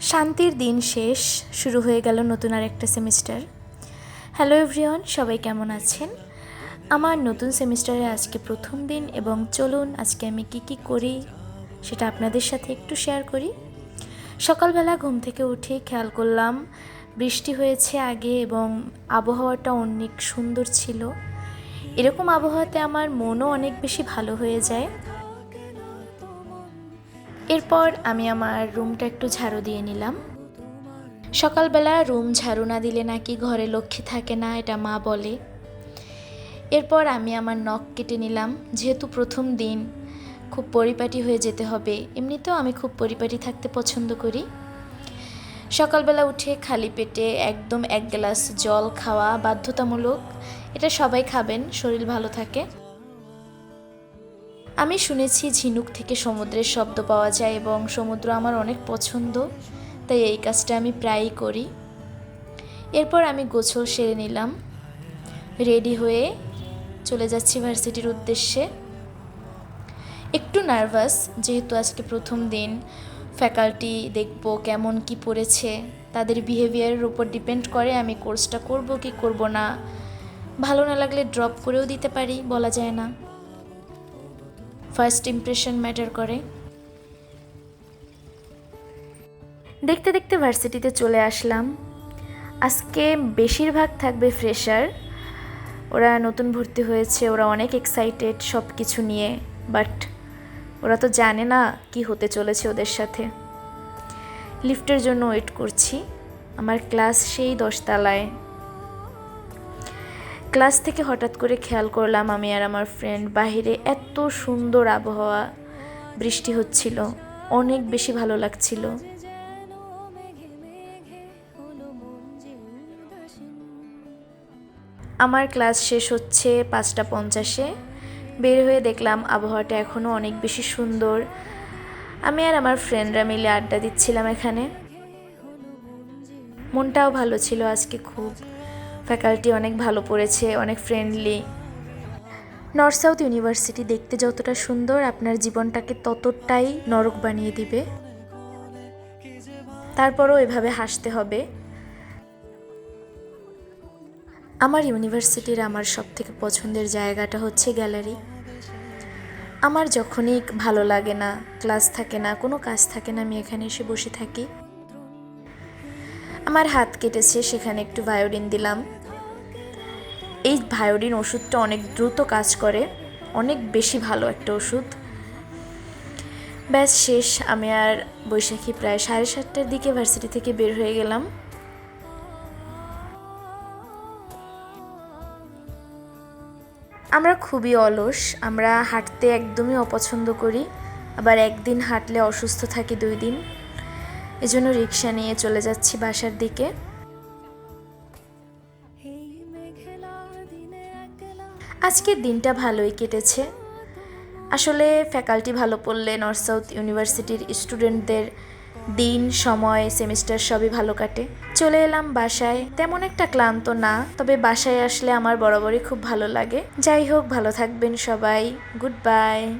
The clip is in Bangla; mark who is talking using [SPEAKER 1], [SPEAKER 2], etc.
[SPEAKER 1] শান্তির দিন শেষ, শুরু হয়ে গেল নতুন আর একটা সেমিস্টার। হ্যালো এভরিওয়ান, সবাই কেমন আছেন? আমার নতুন সেমিস্টারে আজকে প্রথম দিন এবং চলুন আজকে আমি কি কি করি সেটা আপনাদের সাথে একটু শেয়ার করি। সকালবেলা ঘুম থেকে উঠে খেয়াল করলাম, বৃষ্টি হয়েছে আগে এবং আবহাওয়াটা অনেক সুন্দর ছিল। এরকম আবহাওয়াতে আমার মনও অনেক বেশি ভালো হয়ে যায়। এরপর আমি আমার রুমটা একটু ঝাড়ু দিয়ে নিলাম। সকালবেলা রুম ঝাড়ু না দিলে নাকি ঘরে লক্ষ্মী থাকে না, এটা মা বলে। এরপর আমি আমার নখ কেটে নিলাম, যেহেতু প্রথম দিন, খুব পরিপাটি হয়ে যেতে হবে। এমনিতেও আমি খুব পরিপাটি থাকতে পছন্দ করি। সকালবেলা উঠে খালি পেটে একদম এক গ্লাস জল খাওয়া বাধ্যতামূলক, এটা সবাই খাবেন, শরীর ভালো থাকে। আমি শুনেছি ঝিনুক থেকে সমুদ্রের শব্দ পাওয়া যায় এবং সমুদ্র আমার অনেক পছন্দ, তাই এই কাজটা আমি প্রায়ই করি। এরপর আমি গোছল সেরে নিলাম, রেডি হয়ে চলে যাচ্ছি ভার্সিটির উদ্দেশ্যে। একটু নার্ভাস, যেহেতু আজকে প্রথম দিন, ফ্যাকাল্টি দেখব কেমন কি পড়েছে, তাদের বিহেভিয়ারের উপর ডিপেন্ড করে আমি কোর্সটা করব কি করব না, ভালো না লাগলে ড্রপ করেও দিতে পারি, বলা যায় না। ফার্স্ট ইমপ্রেশন ম্যাটার করে। দেখতে দেখতে ভার্সিটিতে চলে আসলাম। আজকে বেশিরভাগ থাকবে ফ্রেশার ওরা নতুন ভর্তি হয়েছে, ওরা অনেক এক্সাইটেড সব কিছু নিয়ে বাট ওরা তো জানে না কি হতে চলেছে ওদের সাথে। লিফটের জন্য ওয়েট করছি। আমার ক্লাস সেই দশতলায়। ক্লাস থেকে হঠাৎ করে খেয়াল করলাম আমি আর আমার ফ্রেন্ড বাহিরে এত সুন্দর আবহাওয়া বৃষ্টি হচ্ছিল, অনেক বেশি ভালো লাগছিল। আমার ক্লাস শেষ হচ্ছে পাঁচটা পঞ্চাশে, বের হয়ে দেখলাম আবহাওয়াটা এখনও অনেক বেশি সুন্দর। আমি আর আমার ফ্রেন্ডরা মিলে আড্ডা দিচ্ছিলাম এখানে। মনটাও ভালো ছিল আজকে খুব। ফ্যাকাল্টি অনেক ভালো পড়েছে, অনেক ফ্রেন্ডলি নর্থ সাউথ ইউনিভার্সিটি দেখতে যতটা সুন্দর, আপনার জীবনটাকে ততটাই নরক বানিয়ে দিবে। তারপরও এভাবে হাসতে হবে। আমার ইউনিভার্সিটির আমার সব থেকে পছন্দের জায়গাটা হচ্ছে গ্যালারি আমার যখনই ভালো লাগে না ক্লাস থাকে না, কোনো কাজ থাকে না, আমি এখানে এসে বসে থাকি। আমার হাত কেটেছে, সেখানে একটু ভায়োডিন দিলাম। এই ভায়োডিন ওষুধটা অনেক দ্রুত কাজ করে, অনেক বেশি ভালো একটা ওষুধ। ব্যাস, শেষ। আমি আর বৈশাখী প্রায় সাড়ে সাতটার দিকে ভার্সিটি থেকে বের হয়ে গেলাম। আমরা খুবই অলস, আমরা হাঁটতে একদমই অপছন্দ করি, আবার একদিন হাঁটলে অসুস্থ থাকি দুই দিন। এজন্য রিক্সা নিয়ে চলে যাচ্ছি বাসার দিকে। আজকের দিনটা ভালোই কেটেছে। আসলে ফ্যাকাল্টি ভালো পড়লে নর্থ সাউথ ইউনিভার্সিটির স্টুডেন্টদের দিন, সময়, সেমিস্টার সবই ভালো কাটে। চলে এলাম বাসায়। তেমন একটা ক্লান্ত না, তবে বাসায় আসলে আমার বরাবরই খুব ভালো লাগে। যাই হোক, ভালো থাকবেন সবাই। Good bye.